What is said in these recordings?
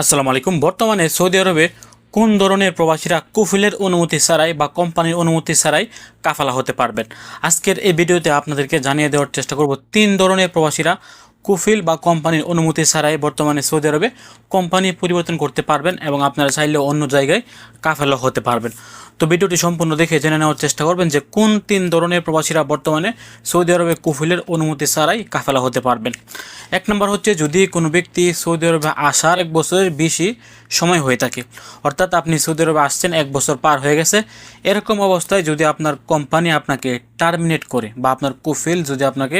আসসালামু আলাইকুম। বর্তমানে সৌদি আরবে কোন ধরনের প্রবাসীরা কুফিলের অনুমতি ছাড়াই বা কোম্পানির অনুমতি ছাড়াই কাফালা হতে পারবেন? আজকের এই ভিডিওতে আপনাদেরকে জানিয়ে দেওয়ার চেষ্টা করব, তিন ধরনের প্রবাসীরা কুফিল বা কোম্পানির অনুমতি ছাড়াই বর্তমানে সৌদি আরবে কোম্পানি পরিবর্তন করতে পারবেন এবং আপনারা চাইলে অন্য জায়গায় কাফেলা হতে পারবেন। তো ভিডিওটি সম্পূর্ণ দেখে জেনে নেওয়ার চেষ্টা করবেন যে কোন তিন ধরনের প্রবাসীরা বর্তমানে সৌদি আরবে কুফিলের অনুমতি ছাড়াই কাফেলা হতে পারবেন। এক নম্বর হচ্ছে যদি কোনো ব্যক্তি সৌদি আরবে আসার এক বছরের বেশি সময় হয়ে থাকে, অর্থাৎ আপনি সৌদি আরবে আসছেন এক বছর পার হয়ে গেছে, এরকম অবস্থায় যদি আপনার কোম্পানি আপনাকে টার্মিনেট করে বা আপনার কুফিল যদি আপনাকে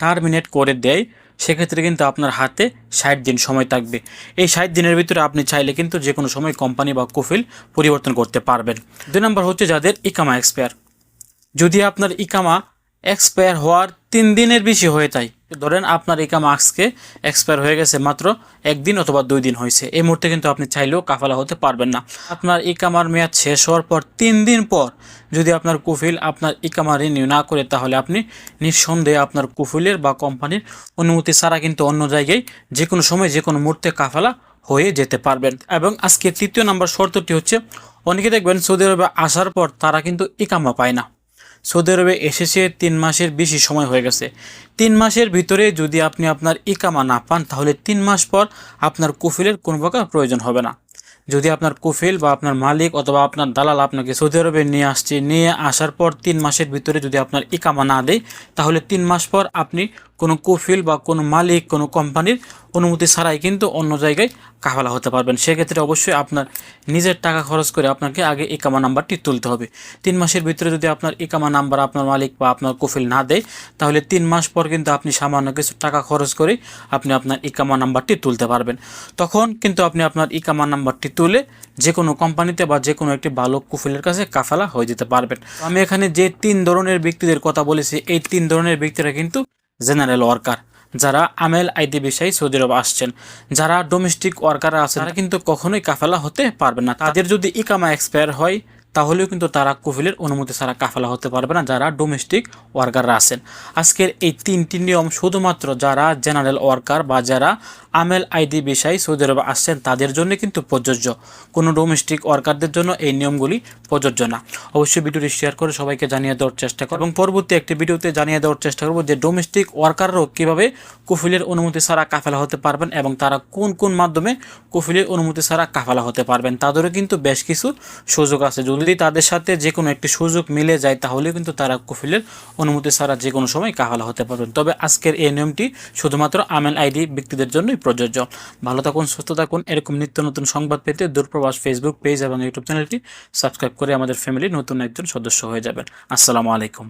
টার্মিনেট করে দেয় সেক্ষেত্রে কিন্তু আপনার হাতে ষাট দিন সময় থাকবে। এই ষাট দিনের ভিতরে আপনি চাইলে কিন্তু যে কোনো সময় কোম্পানি বা কোফিল পরিবর্তন করতে পারবেন। দুই নম্বর হচ্ছে যাদের ইকামা এক্সপায়ার। যদি আপনার ইকামা এক্সপায়ার হওয়ার তিন দিনের বেশি হয়ে যায় ধরেন আপনার ইকামা আজকে এক্সপায়ার হয়ে গেছে মাত্র একদিন অথবা দুই দিন হয়েছে। এই মুহূর্তে কিন্তু আপনি চাইলেও কাফালা হতে পারবেন না। আপনার ইকামার মেয়াদ শেষ হওয়ার পর তিন দিন পর যদি আপনার কুফিল আপনার ইকামা রিনিউ না করে, তাহলে আপনি নিঃসন্দেহে আপনার কুফিলের বা কোম্পানির অনুমতি ছাড়া কিন্তু অন্য জায়গায় যে কোনো সময় যে কোনো মুহূর্তে কাফালা হয়ে যেতে পারবেন। এবং আজকে তৃতীয় নাম্বার শর্তটি হচ্ছে, অনেকে দেখবেন সৌদি আরবে আসার পর তারা কিন্তু ইকামা পায় না। সৌদি আরবে এসেছে তিন মাসের বেশি সময় হয়ে গেছে। তিন মাসের ভিতরে যদি আপনি আপনার ইকামা না পান, তাহলে তিন মাস পর আপনার কুফিলের কোনো প্রকার প্রয়োজন হবে না। যদি আপনার কুফিল বা আপনার মালিক অথবা আপনার দালাল আপনাকে সৌদি আরবে নিয়ে আসছে, নিয়ে আসার পর তিন মাসের ভিতরে যদি আপনার ইকামা না দেয়, তাহলে তিন মাস পর আপনি কোনো কুফিল বা কোনো মালিক, কোনো কোম্পানির অনুমতি ছাড়াই কিন্তু অন্য জায়গায় কাফালা হতে পারবেন। সেক্ষেত্রে অবশ্যই আপনার নিজের টাকা খরচ করে আপনাকে আগে ইকামা নাম্বারটি তুলতে হবে। তিন মাসের ভিতরে যদি আপনার ইকামা নাম্বার আপনার মালিক বা আপনার কুফিল না দেয়, তাহলে তিন মাস পর কিন্তু আপনি সামান্য কিছু টাকা খরচ করে আপনি আপনার ইকামা নাম্বারটি তুলতে পারবেন। তখন কিন্তু আপনি আপনার ইকামা নাম্বারটি তুলে যে কোনো কোম্পানিতে বা যে কোনো একটি ভালো কুফিলের কাছে কাফালা হয়ে যেতে পারবেন। আমি এখানে যে তিন ধরনের ব্যক্তিদের কথা বলেছি, এই তিন ধরনের ব্যক্তিরা কিন্তু জেনারেল ওয়ার্কার, যারা আমেল আইডি বিষয়ে সৌদি আরব আসছেন, যারা ডোমেস্টিক ওয়ার্কার আছেন, তারা কিন্তু কখনোই কাফেলা হতে পারবে না। তাদের যদি ইকামা এক্সপায়ার হয় তাহলেও কিন্তু তারা কুফিলের অনুমতি ছাড়া কাফেলা হতে পারবে না যারা ডোমেস্টিক ওয়ার্কাররা আছেন। আজকের এই তিনটি নিয়ম শুধুমাত্র যারা জেনারেল ওয়ার্কার বা যারা আমেল আইডি বিষয় সৌদি আরবে আসছেন, তাদের জন্য কিন্তু প্রযোজ্য। কোনো ডোমেস্টিক ওয়ার্কারদের জন্য এই নিয়মগুলি প্রযোজ্য না। অবশ্যই ভিডিওটি শেয়ার করে সবাইকে জানিয়ে দেওয়ার চেষ্টা করব। এবং পরবর্তী একটি ভিডিওতে জানিয়ে দেওয়ার চেষ্টা করব যে ডোমেস্টিক ওয়ার্কাররাও কীভাবে কুফিলের অনুমতি ছাড়া কাফেলা হতে পারবেন এবং তারা কোন কোন মাধ্যমে কুফিলের অনুমতি ছাড়া কাফেলা হতে পারবেন, তাদেরও কিন্তু বেশ কিছু সুযোগ আছে। যদি তাদের সাথে যে কোনো একটি সুযোগ মিলে যায় তাহলে কিন্তু তারা কুফিলের অনুমতি ছাড়া যে কোনো সময় কাহালা হতে পারবেন। তবে আজকের এই নিয়মটি শুধুমাত্র আমেল আইডি ব্যক্তিদের জন্যই প্রযোজ্য। ভালো থাকুন, সুস্থ থাকুন। এরকম নিত্য নতুন সংবাদ পেতে দূরপ্রবাস ফেসবুক পেজ এবং ইউটিউব চ্যানেলটি সাবস্ক্রাইব করে আমাদের ফ্যামিলির নতুন একজন সদস্য হয়ে যাবেন। আসসালামু আলাইকুম।